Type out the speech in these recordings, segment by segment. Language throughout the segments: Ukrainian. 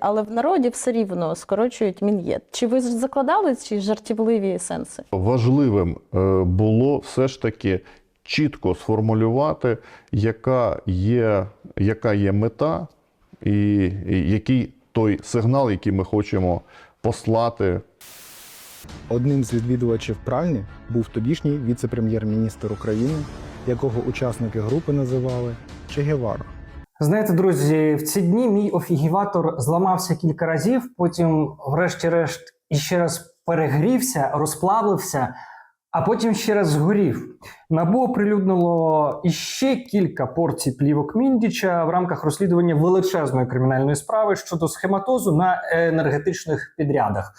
Але в народі все рівно скорочують мін'єд. Чи ви закладали ці жартівливі сенси? Важливим е, було все ж таки чітко сформулювати, яка є, яка є мета і, і який той сигнал, який ми хочемо послати Одним з відвідувачів пральні був тодішній віце-прем'єр-міністр України, якого учасники групи називали Че Гевара. Знаєте, друзі, в ці дні мій офігіватор зламався кілька разів, потім, врешті-решт, іще раз перегрівся, розплавився, а потім ще раз згорів. НАБУ оприлюднило іще кілька порцій плівок Міндіча в рамках розслідування величезної кримінальної справи щодо схематозу на енергетичних підрядах.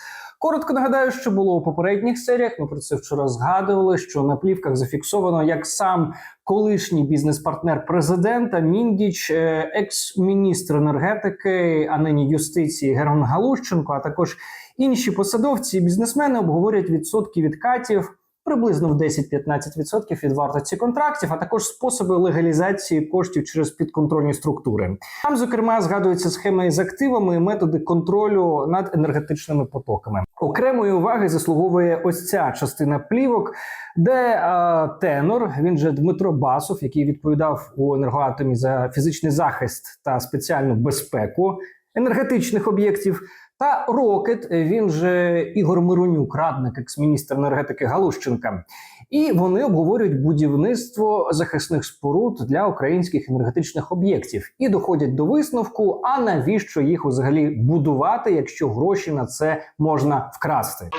Коротко нагадаю, що було у попередніх серіях. Ми про це вчора згадували. Що на плівках зафіксовано, як сам колишній бізнес-партнер президента Міндіч, е, екс-міністр енергетики, а нині юстиції Герман Галущенко, а також інші посадовці і бізнесмени обговорять відсотки відкатів. Приблизно в 10-15% від вартості контрактів, а також способи легалізації коштів через підконтрольні структури. Там, зокрема, згадуються схеми із активами і методи контролю над енергетичними потоками. Окремої уваги заслуговує ось ця частина плівок, де е, тенор, він же Дмитро Басов, який відповідав у енергоатомі за фізичний захист та спеціальну безпеку енергетичних об'єктів. Та Рокет, він же Ігор Миронюк, радник екс-міністр енергетики Галущенка. І вони обговорюють будівництво захисних споруд для українських енергетичних об'єктів і доходять до висновку: а навіщо їх взагалі будувати, якщо гроші на це можна вкрасти?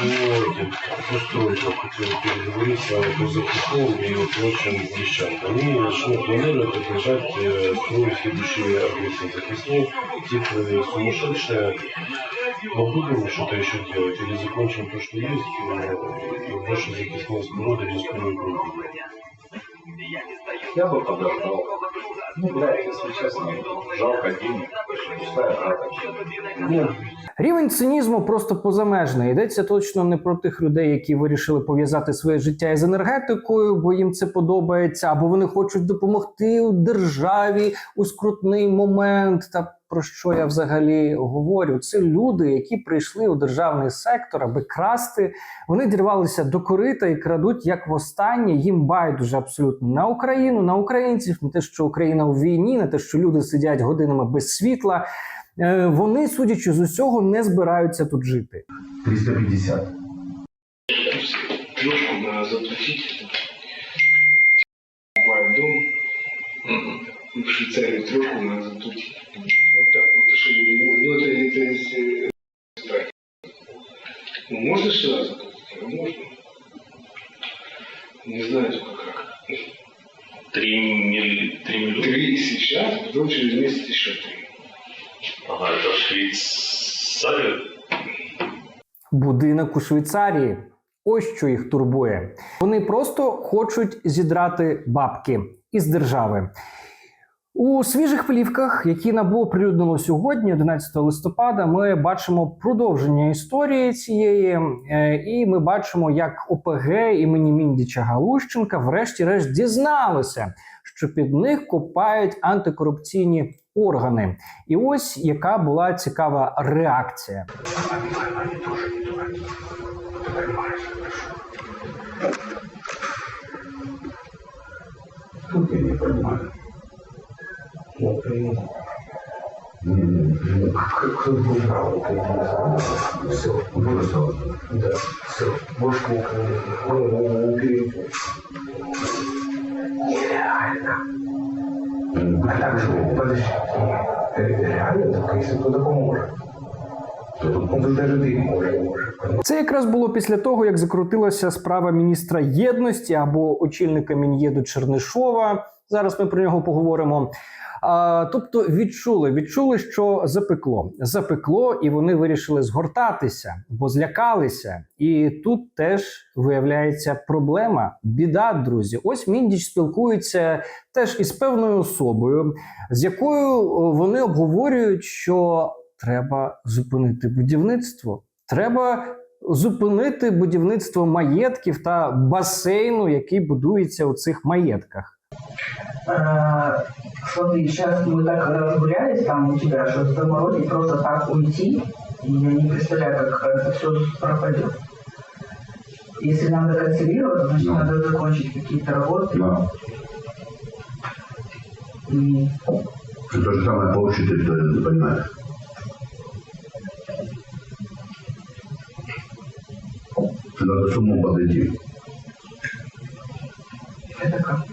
Ну, эти устройства, которые переговорится о закупке и в общем вещам. Они начнут планировать отражать э, свой следующий агрессии. Так если цифры сумасшедшие, а мы будем что-то еще делать или закончим то, что есть, и э, больше закисного сброда рискуем. Я бы подождал. Ну, Рівень цинізму просто позамежний. Йдеться точно не про тих людей, які вирішили пов'язати своє життя із енергетикою, бо їм це подобається, або вони хочуть допомогти державі у скрутний момент. Та про що я взагалі говорю? Це люди, які прийшли у державний сектор, аби красти. Вони дірвалися до корита і крадуть як востаннє. Їм байдуже абсолютно на Україну, на українців, на те, що Україна у війні, на те, що люди сидять годинами без світла. Е, Вони, судячи з усього, не збираються тут жити. 350. Трешку надо заплатить. Покупаем дом. В Швейцарии трешку надо заплатить. Вот так вот, чтобы не- ну, это, это, если так. Ну, можно сюда заплатить? А можно. Не знаю только как. Три, милли... три миллиона? Три сейчас, потом через месяц еще три. Ага, это Швейцария? Будинок у Швейцарії. Ось що їх турбує. Вони просто хочуть зідрати бабки із держави. У свіжих плівках, які НАБУ оприлюднило сьогодні, 11 листопада, ми бачимо продовження історії цієї, е, і ми бачимо, як ОПГ імені Міндіча Галущенка врешті-решт дізналися, що під них копають антикорупційні органи. І ось яка була цікава реакція. Я не понимаю. Я понимаю. Не, не, не, как кто был прав, это не знаю. Все, бросил. Да, все, больше никого не Он его не перейдет. Нереально. А так же, подожди, это реально, только если кто-то поможет. То тут он даже ты можешь, можешь. Це якраз було після того, як закрутилася справа міністра єдності або очільника Мін'єду Чернишова. Зараз ми про нього поговоримо. Тобто відчули, відчули, що запекло. Запекло, і вони вирішили згортатися, бо злякалися. І тут теж виявляється проблема. Біда, друзі. Ось Міндіч спілкується теж із певною особою, з якою вони обговорюють, що треба зупинити будівництво. Треба зупинити будівництво маєтків та басейну, який будується у цих маєтках. Смотри, сейчас мы так разгулялись там у тебя, что заморозить просто так уйти, я не представляю, как это все пропадет. Если надо консервировать, значит Да. надо закончить какие-то работы. Да. И Это то же самое по общей территории, ты понимаешь. Надо с умом подойти. это как?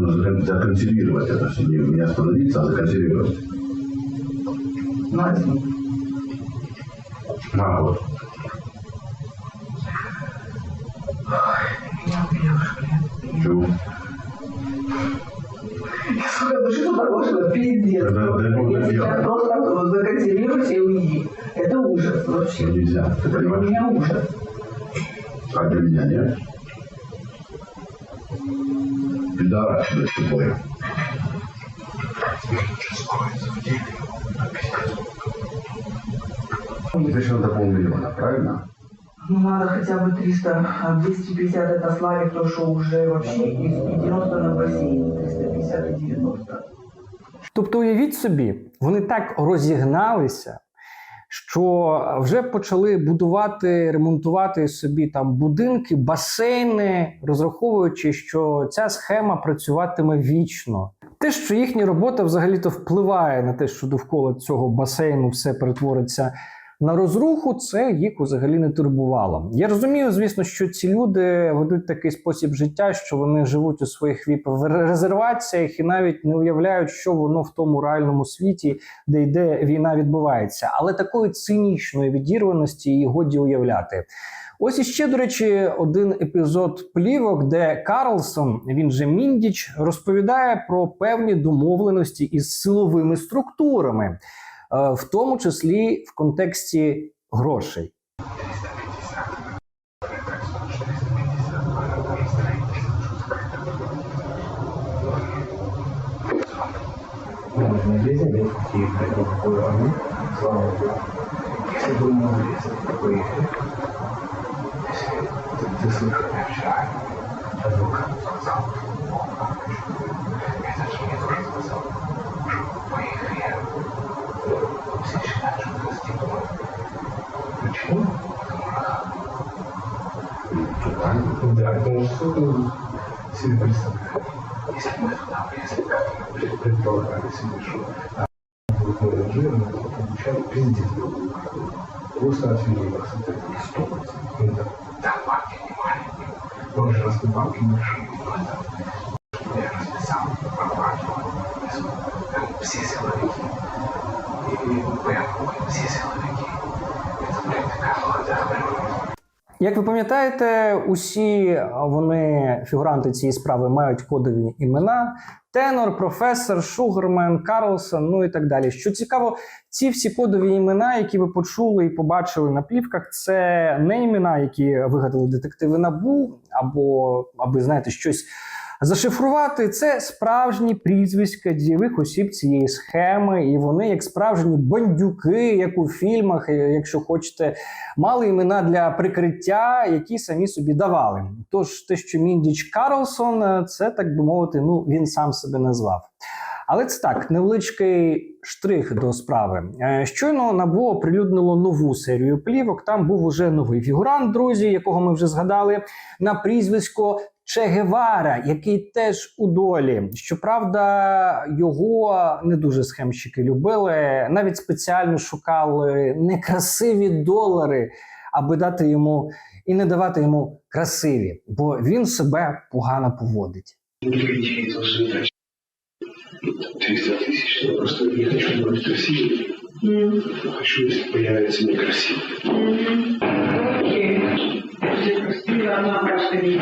нужно законсервировать это все, не остановиться, а законсервировать. Надо. год. На год. Чего? Сука, ну что положено? Пиздец. да, да, ну, да. это, просто вот, законсервируйся и уйди. Это ужас вообще. Ну, нельзя. Ты понимаешь? Для меня ужас. А для меня нет? Блядь, тупой. Тебе еще надо полмиллиона, правильно? Ну, надо хотя бы 300, а 250 это Славик, то, что уже вообще, и 90 на бассейн, 350 и 90. Тобто, уявіть собі, вони так розігналися, що вже почали будувати, ремонтувати собі там будинки, басейни, розраховуючи, що ця схема працюватиме вічно. Те, що їхня робота взагалі-то впливає на те, що довкола цього басейну все перетвориться на розруху, це їх взагалі не турбувало. Я розумію, звісно, що ці люди ведуть такий спосіб життя, що вони живуть у своїх віп резерваціях і навіть не уявляють, що воно в тому реальному світі, де йде війна, відбувається. Але такої цинічної відірваності її годі уявляти. Ось іще, до речі, один епізод плівок, де Карлсон, він же Міндіч, розповідає про певні домовленості із силовими структурами, в тому числі в контексті грошей. Слава богу. Почему? Да, потому что что-то себе представляю. Если мы туда если бы предполагали себе, что там будет мой режим, но получал пиздец другую карту. Просто отвели нас от этого сто процентов. Ну да, да, бабки не маленькие. Но же раз бабки большие, но это я расписал, прокладывал, все силовики. И прям все силовики. Як ви пам'ятаєте, усі вони, фігуранти цієї справи, мають кодові імена: Тенор, професор, Шугермен, Карлсон, ну і так далі. Що цікаво, ці всі кодові імена, які ви почули і побачили на плівках, це не імена, які вигадали детективи НАБУ, або аби знаєте, щось зашифрувати. Це справжні прізвиська дієвих осіб цієї схеми, і вони, як справжні бандюки, як у фільмах, е, якщо хочете, мали імена для прикриття, які самі собі давали. Тож те, що Міндіч Карлсон, е, це так би мовити, ну він сам себе назвав. Але це так, невеличкий штрих до справи. Е, Щойно НАБУ оприлюднило нову серію плівок. Там був уже новий фігурант, друзі, якого ми вже згадали, на прізвисько Че Гевара, який теж у долі. Щоправда, його не дуже схемщики любили, навіть спеціально шукали некрасиві долари, аби дати йому і не давати йому красиві, бо він себе погано поводить. Людей должны дать 300 тысяч. Я просто не хочу быть красивым. Хочу, если появится некрасиво. Окей. Красиво она каждый день.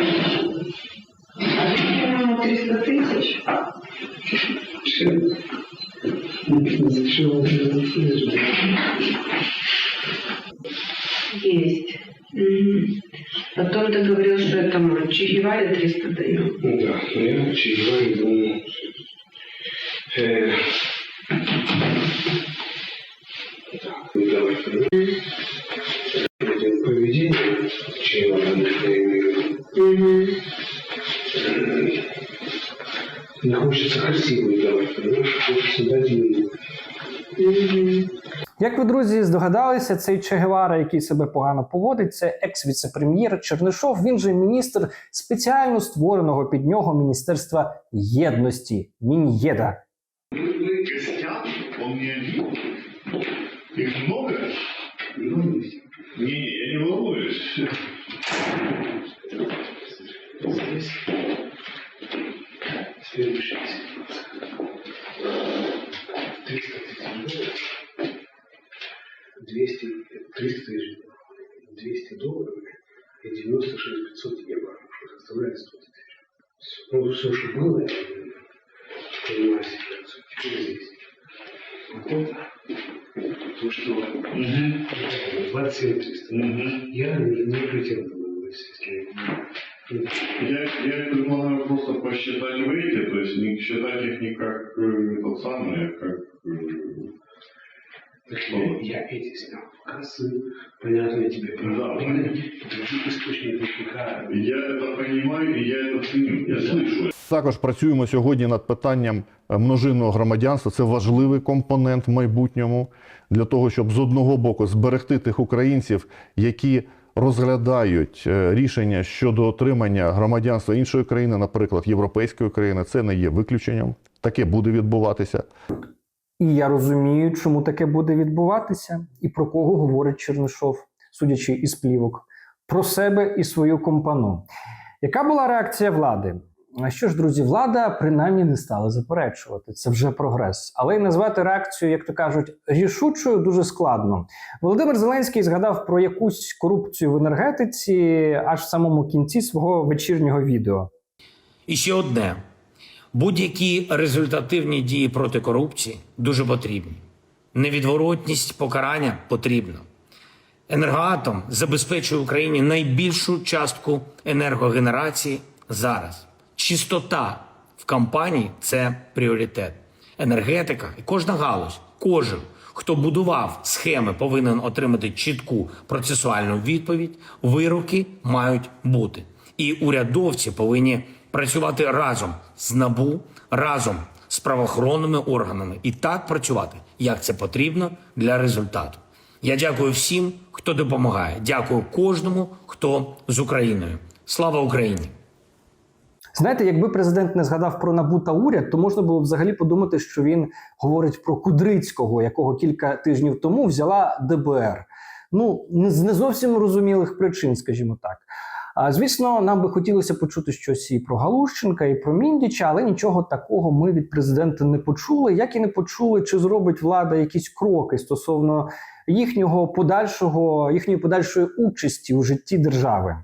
А ему 300 тысяч? Есть. Потом ты говорил, что этому Чегеваре 300 даю. Да, ну, я Чегеваре думаю. М, хочется красивые давать, Як ви, друзі, здогадалися, цей Че Гевара, який себе погано поводить, це екс-віцепрем'єр Чернишов. Він же міністр спеціально створеного під нього Міністерства єдності Мін'єда. Их много? Не, я не волнуюсь. Здесь ситуация. 300 тысяч долларов. 200, 300 тысяч, 200 долларов и 96 500 евро, что составляет 100 тысяч. Ну, все, что было, я понимаю. Теперь здесь. Вот это, то, что 27 300. Я не, претендую все Я, я предлагаю просто посчитать в эти, то есть не считать их не как э, тот самый, а как... э, Так что я эти снял кассы, понятно, тебе Да. Других источников. Я это понимаю и я это ценю, я слышу. Також працюємо сьогодні над питанням е, множинного громадянства. Це важливий компонент в майбутньому для того, щоб з одного боку зберегти тих українців, які розглядають е, рішення щодо отримання громадянства іншої країни, наприклад, європейської країни. Це не є виключенням. Таке буде відбуватися. І я розумію, чому таке буде відбуватися, і про кого говорить Чернишов, судячи із плівок, про себе і свою компану. Яка була реакція влади? Що ж, друзі, влада принаймні не стала заперечувати. Це вже прогрес. Але й назвати реакцію, як то кажуть, рішучою дуже складно. Володимир Зеленський згадав про якусь корупцію в енергетиці аж в самому кінці свого вечірнього відео. І ще одне: будь-які результативні дії проти корупції дуже потрібні. Невідворотність покарання потрібна. Енергоатом забезпечує Україні найбільшу частку енергогенерації зараз. Чистота в компанії це пріоритет. Енергетика і кожна галузь, кожен, хто будував схеми, повинен отримати чітку процесуальну відповідь. Вироки мають бути. І урядовці повинні працювати разом з НАБУ, разом з правоохоронними органами і так працювати, як це потрібно для результату. Я дякую всім, хто допомагає. Дякую кожному, хто з Україною. Слава Україні! Знаєте, якби президент не згадав про НАБУ та уряд, то можна було б взагалі подумати, що він говорить про Кудрицького, якого кілька тижнів тому взяла ДБР. Ну з не зовсім розумілих причин, скажімо так. А звісно, нам би хотілося почути щось і про Галущенка, і про Міндіча, але нічого такого ми від президента не почули. Як і не почули, чи зробить влада якісь кроки стосовно їхнього подальшого, їхньої подальшої участі у житті держави.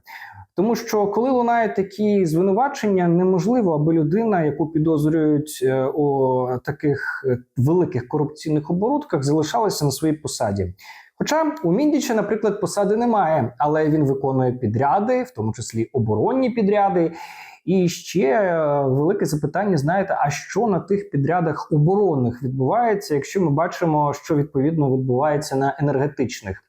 Тому що коли лунають такі звинувачення, неможливо, аби людина, яку підозрюють е, у таких е, великих корупційних оборудках, залишалася на своїй посаді. Хоча у Міндіча, наприклад, посади немає, але він виконує підряди, в тому числі оборонні підряди. І ще е, велике запитання: знаєте, а що на тих підрядах оборонних відбувається, якщо ми бачимо, що відповідно відбувається на енергетичних?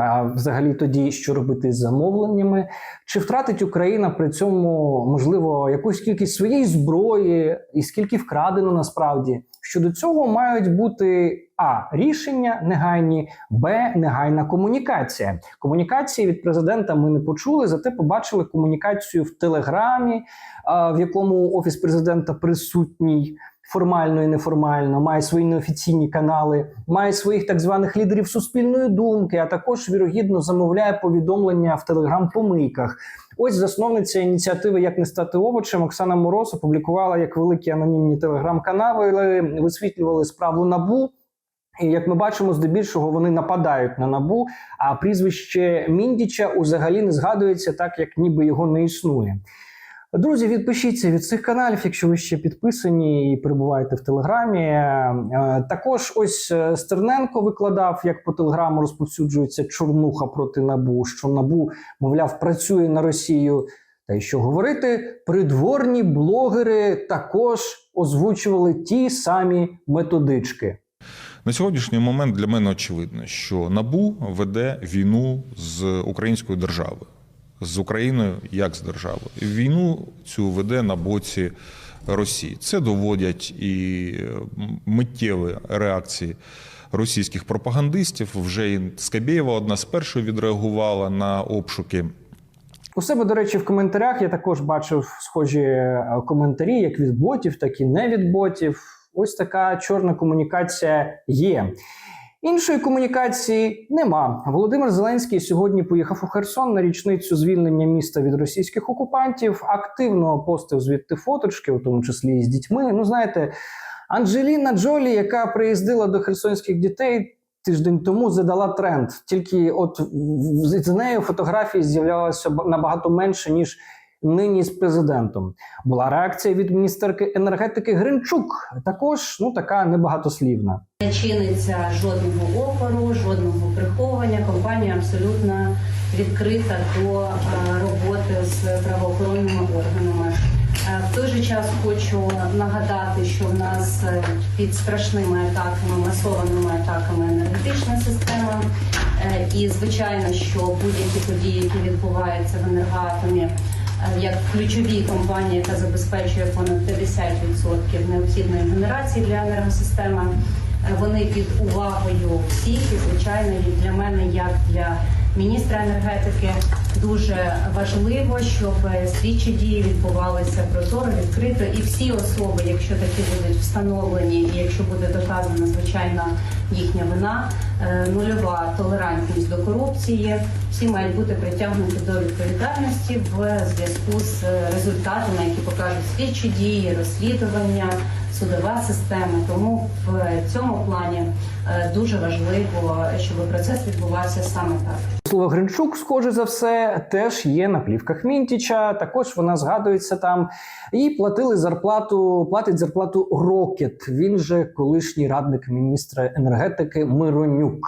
А взагалі тоді що робити з замовленнями? Чи втратить Україна при цьому можливо якусь кількість своєї зброї, і скільки вкрадено насправді? Щодо цього мають бути а рішення негайні, б негайна комунікація. Комунікації від президента ми не почули, зате побачили комунікацію в телеграмі, в якому офіс президента присутній. Формально і неформально, має свої неофіційні канали, має своїх так званих лідерів суспільної думки, а також вірогідно замовляє повідомлення в телеграм-помийках. Ось засновниця ініціативи Як не стати овочем Оксана Мороз опублікувала як великі анонімні телеграм-канали, висвітлювали справу набу. І як ми бачимо, здебільшого вони нападають на набу, а прізвище Міндіча взагалі не згадується так, як ніби його не існує. Друзі, відпишіться від цих каналів, якщо ви ще підписані і перебуваєте в Телеграмі. Е, Також ось е, Стерненко викладав, як по телеграму розповсюджується чорнуха проти набу, що набу, мовляв, працює на Росію. Та й що говорити, придворні блогери також озвучували ті самі методички. На сьогоднішній момент для мене очевидно, що НАБУ веде війну з українською державою, з Україною як з державою. Війну цю веде на боці Росії. Це доводять і миттєві реакції російських пропагандистів. Вже і Скабєєва одна з перших відреагувала на обшуки У себе, до речі, в коментарях я також бачив схожі е, коментарі, як від ботів, так і не від ботів. Ось така чорна комунікація є. Іншої комунікації нема. Володимир Зеленський сьогодні поїхав у Херсон на річницю звільнення міста від російських окупантів. Активно постив звідти фоточки, у тому числі і з дітьми. Ну знаєте, Анджеліна Джолі, яка приїздила до херсонських дітей тиждень тому, задала тренд. Тільки от з нею фотографій з'являлося набагато менше ніж нині з президентом. Була реакція від міністерки енергетики Гринчук. Також ну така небагатослівна. Не чиниться жодного опору, жодного приховування. Компанія абсолютно відкрита до е, роботи з правоохоронними органами. Е, В той же час хочу нагадати, що в нас е, під страшними атаками, масованими атаками енергетична система. І звичайно, що будь-які події, які відбуваються в енергоатомі, як ключовій компанії, яка забезпечує понад 50% необхідної генерації для енергосистеми. Е, Вони під увагою всіх, і звичайно, і для мене, як для міністра енергетики, дуже важливо, щоб е, слідчі дії відбувалися прозоро, відкрито, і всі особи, якщо такі будуть встановлені, і якщо буде доказана звичайно їхня вина, е, нульова толерантність до корупції, всі мають бути притягнуті до відповідальності в зв'язку з результатами, які покажуть слідчі дії, розслідування судова система. Тому в цьому плані е, дуже важливо, щоб процес відбувався саме так. Слово Гринчук, схоже за все, теж є на плівках Мінтіча. Також вона згадується там. Їй платили зарплату, платить зарплату Рокет. Він же колишній радник міністра енергетики Миронюк. look.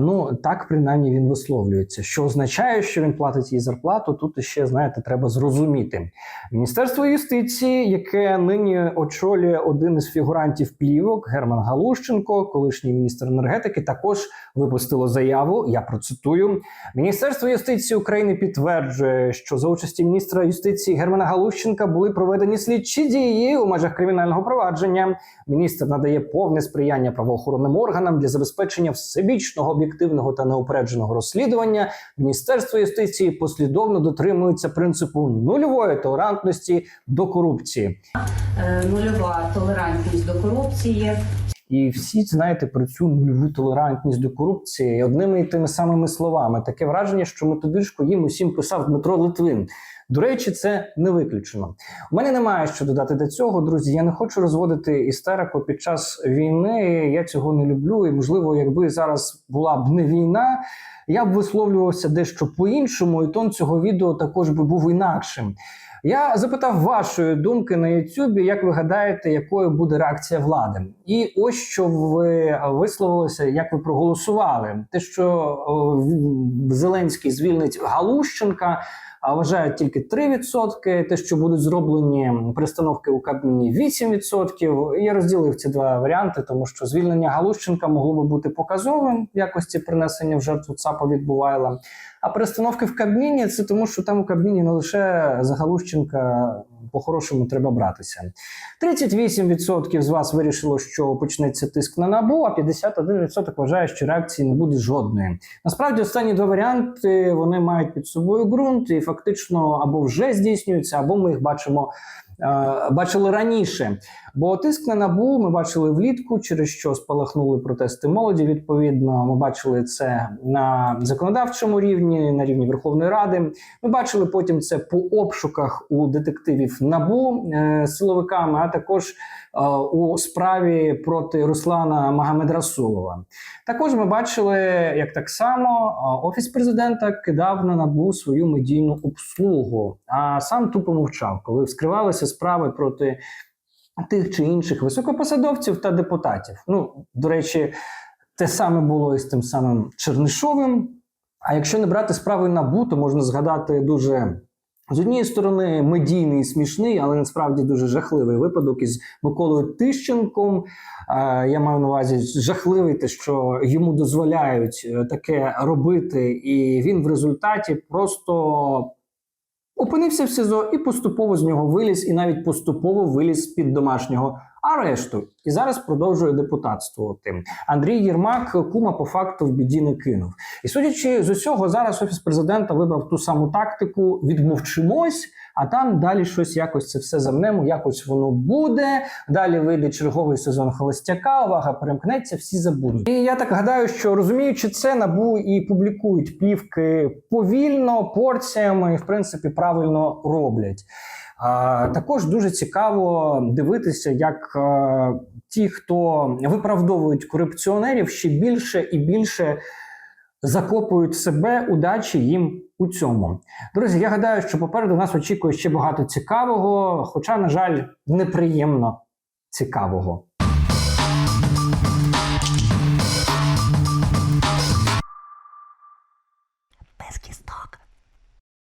Ну так принаймні він висловлюється. Що означає, що він платить їй зарплату? Тут ще знаєте, треба зрозуміти. Міністерство юстиції, яке нині очолює один із фігурантів плівок Герман Галущенко, колишній міністр енергетики, також випустило заяву. Я процитую: Міністерство юстиції України підтверджує, що за участі міністра юстиції Германа Галущенка були проведені слідчі дії у межах кримінального провадження. Міністр надає повне сприяння правоохоронним органам для забезпечення всебічного, об'єктивного та неупередженого розслідування. Міністерство юстиції послідовно дотримується принципу нульової толерантності до корупції. Е, Нульова толерантність до корупції. І всі знаєте про цю нульову толерантність до корупції одними і тими самими словами. Таке враження, що методичку їм усім писав Дмитро Литвин. До речі, це не виключено. У мене немає що додати до цього, друзі. Я не хочу розводити істерику під час війни. Я цього не люблю. І можливо, якби зараз була б не війна, я б висловлювався дещо по-іншому, і тон цього відео також би був інакшим. Я запитав вашої думки на Ютубі, як ви гадаєте, якою буде реакція влади? І ось що ви висловилися, як ви проголосували. Те, що Зеленський звільнить Галущенка, а вважають тільки 3%. Те, що будуть зроблені перестановки у Кабміні 8%. Я розділив ці два варіанти, тому що звільнення Галущенка могло би бути показовим в якості принесення в жертву ЦАПа від Бувайла. А перестановки в Кабміні це тому, що там у Кабміні не лише за Галущенка по-хорошому треба братися. 38% з вас вирішило, що почнеться тиск на набу, а 51% вважає, що реакції не буде жодної. Насправді, останні два варіанти вони мають під собою ґрунт і фактично або вже здійснюються, або ми їх бачимо. е, Бачили раніше, бо тиск на набу ми бачили влітку, через що спалахнули протести молоді. Відповідно, ми бачили це на законодавчому рівні, на рівні Верховної Ради. Ми бачили потім це по обшуках у детективів набу е, силовиками, а також е, у справі проти Руслана Магомедрасулова. Також ми бачили, як так само е, офіс президента кидав на набу свою медійну обслугу, а сам тупо мовчав, коли вскривалися справи проти тих чи інших високопосадовців та депутатів. Ну, до речі, те саме було і з тим самим Чернишовим. А якщо не брати справи набу, то можна згадати дуже. З однієї сторони, медійний смішний, але насправді дуже жахливий випадок із Миколою Тищенком. Я маю на увазі жахливий, те, що йому дозволяють е, таке робити, і він в результаті просто Опинився в СІЗО і поступово з нього виліз, і навіть поступово виліз під домашнього арешту. І зараз продовжує депутатствувати. Андрій Єрмак кума по факту в біді не кинув. І судячи з усього, зараз офіс президента вибрав ту саму тактику: відмовчимось, а там далі щось якось це все замнемо, якось воно буде. Далі вийде черговий сезон холостяка. Увага перемкнеться, всі забудуть. І я так гадаю, що розуміючи це, набу і публікують плівки повільно, порціями, і в принципі правильно роблять. Також дуже цікаво дивитися, як е, ті, хто виправдовують корупціонерів, ще більше і більше закопують себе, удачі їм у цьому. Друзі, я гадаю, що попереду нас очікує ще багато цікавого, хоча, на жаль, неприємно цікавого.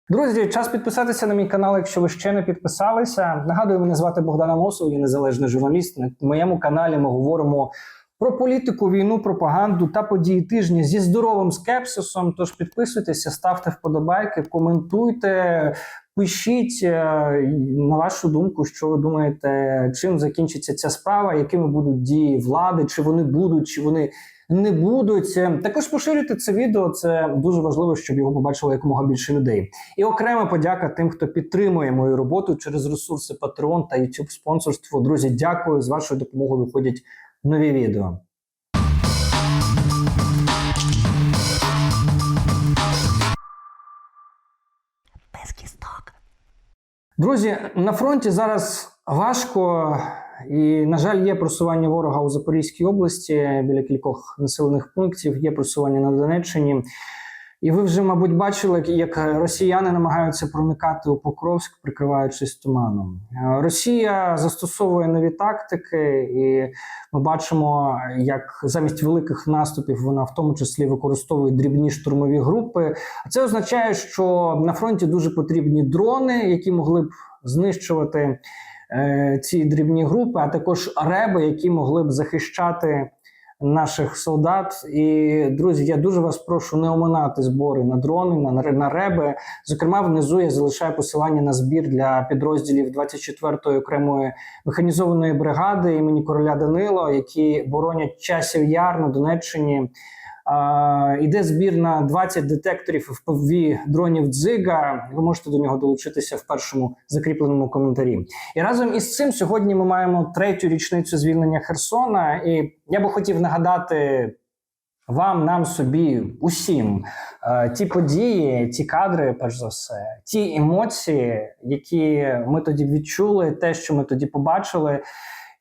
Друзі, час підписатися на мій канал, якщо ви ще не підписалися. Нагадую, мене звати Богдана Мосов, я незалежний журналіст. На моєму каналі ми говоримо про політику, війну, пропаганду та події тижня зі здоровим скепсисом. Тож підписуйтеся, ставте вподобайки, коментуйте, пишіть е, на вашу думку, що ви думаєте, чим закінчиться ця справа, якими будуть дії влади, чи вони будуть, чи вони не будуть. Е, Також поширюйте це відео. Це дуже важливо, щоб його побачило якомога більше людей. І окрема подяка тим, хто підтримує мою роботу через ресурси Patreon та YouTube спонсорство. Друзі, дякую з вашою допомогою. Виходять нові відео. Друзі, на фронті зараз важко, і, на жаль, є просування ворога у Запорізькій області біля кількох населених пунктів, є просування на Донеччині. І ви вже, мабуть, бачили, як росіяни намагаються проникати у Покровськ, прикриваючись туманом. Росія застосовує нові тактики, і ми бачимо, як замість великих наступів вона в тому числі використовує дрібні штурмові групи. А це означає, що на фронті дуже потрібні дрони, які могли б знищувати ці дрібні групи, а також реби, які могли б захищати наших солдат. І друзі, я дуже вас прошу не оминати збори на дрони, на, на реби. Зокрема, внизу я залишаю посилання на збір для підрозділів 24-ї окремої механізованої бригади імені короля Данило, які боронять часів яр на Донеччині. Іде збір на 20 детекторів FPV дронів Дзига. Ви можете до нього долучитися в першому закріпленому коментарі. І разом із цим сьогодні ми маємо третю річницю звільнення Херсона. І я би хотів нагадати вам, нам, собі, усім е, ті події, ті кадри, перш за все, ті емоції, які ми тоді відчули, те, що ми тоді побачили.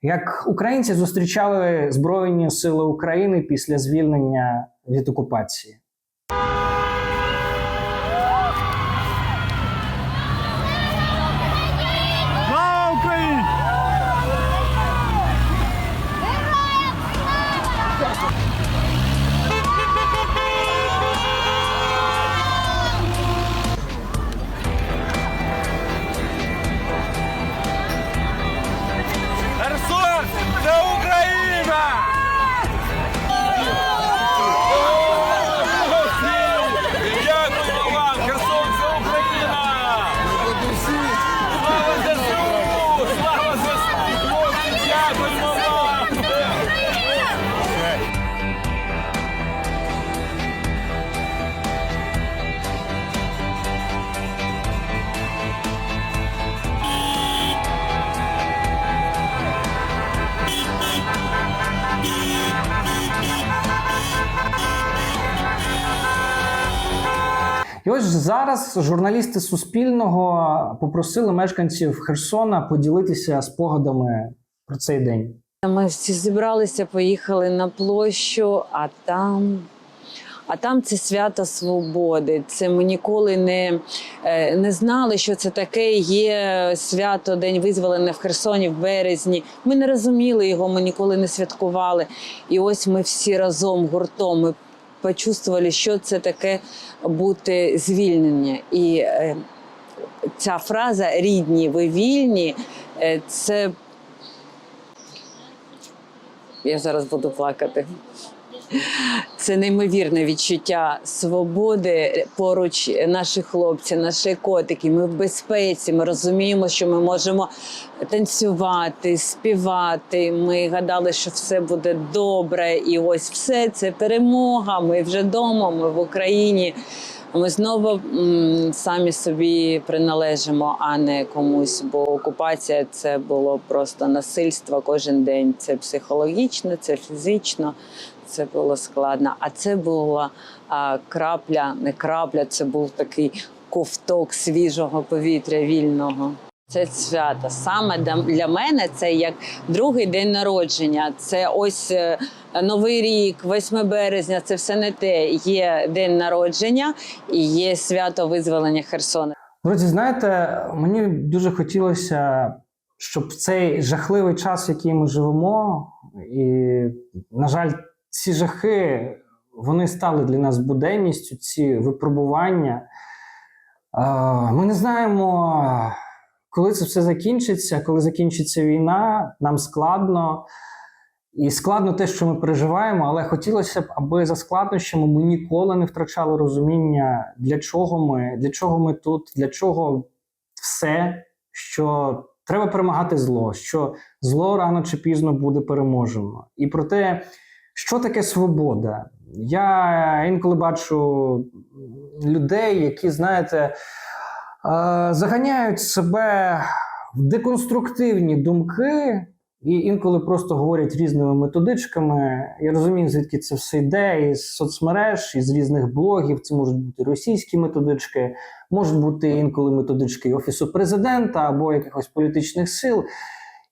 Як українці зустрічали Збройні Сили України після звільнення від окупації? Ось зараз журналісти Суспільного попросили мешканців Херсона поділитися спогадами про цей день. Ми всі зібралися, поїхали на площу, а там. А там це свято свободи. Це ми ніколи не, е, не знали, що це таке. Є свято День визволення в Херсоні в березні. Ми не розуміли його, ми ніколи не святкували. І ось ми всі разом гуртом ми почувствували, що це таке бути звільнення. І е, ця фраза рідні, ви вільні. е, Це я зараз буду плакати. Це неймовірне відчуття свободи. Поруч наші хлопці, наші котики. Ми в безпеці. Ми розуміємо, що ми можемо танцювати, співати. Ми гадали, що все буде добре, і ось все це перемога. Ми вже вдома, ми в Україні. Ми знову самі собі приналежимо, а не комусь. Бо окупація це було просто насильство кожен день. Це психологічно, це фізично, це було складно. А це була а, крапля, не крапля, це був такий ковток свіжого повітря вільного. Це свято. Саме для- мене це як другий день народження. Це ось е, Новий рік, 8 березня. Це все не те. Є день народження і є свято визволення Херсона. Друзі, знаєте, мені дуже хотілося, щоб в цей жахливий час, в який ми живемо, і, на жаль, ці жахи вони стали для нас буденністю, ці випробування. Ми не знаємо, коли це все закінчиться, коли закінчиться війна, нам складно. І складно те, що ми переживаємо, але хотілося б, аби за складнощами ми ніколи не втрачали розуміння, для чого ми, для чого ми тут, для чого все, що треба перемагати зло, що зло рано чи пізно буде переможено. І про те, що таке свобода. Я інколи бачу людей, які, знаєте, е, заганяють себе в деконструктивні думки. І інколи просто говорять різними методичками. Я розумію, звідки це все йде із соцмереж, із різних блогів. Це можуть бути російські методички, можуть бути інколи методички Офісу президента або якихось політичних сил.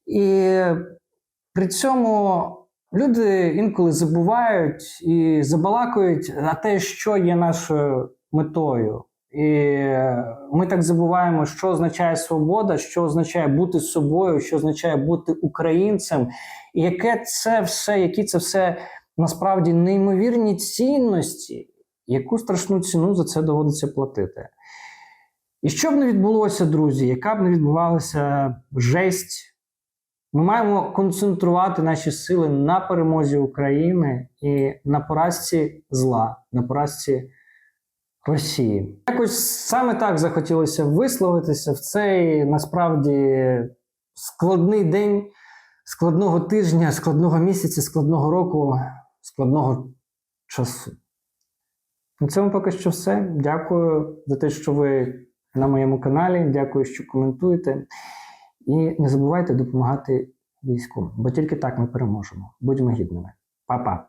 І при цьому люди інколи забувають і забалакують на те, що є нашою метою. І ми так забуваємо, що означає свобода, що означає бути собою, що означає бути українцем, і яке це все, які це все насправді неймовірні цінності, яку страшну ціну за це доводиться платити. І що б не відбулося, друзі, яка б не відбувалася жесть, ми маємо концентрувати наші сили на перемозі України і на поразці зла, на поразці Росії. Якось саме так захотілося висловитися в цей насправді складний день складного тижня, складного місяця, складного року, складного часу. На цьому поки що все. Дякую за те, що ви на моєму каналі. Дякую, що коментуєте. І не забувайте допомагати війську, бо тільки так ми переможемо. Будьмо гідними. Па-па!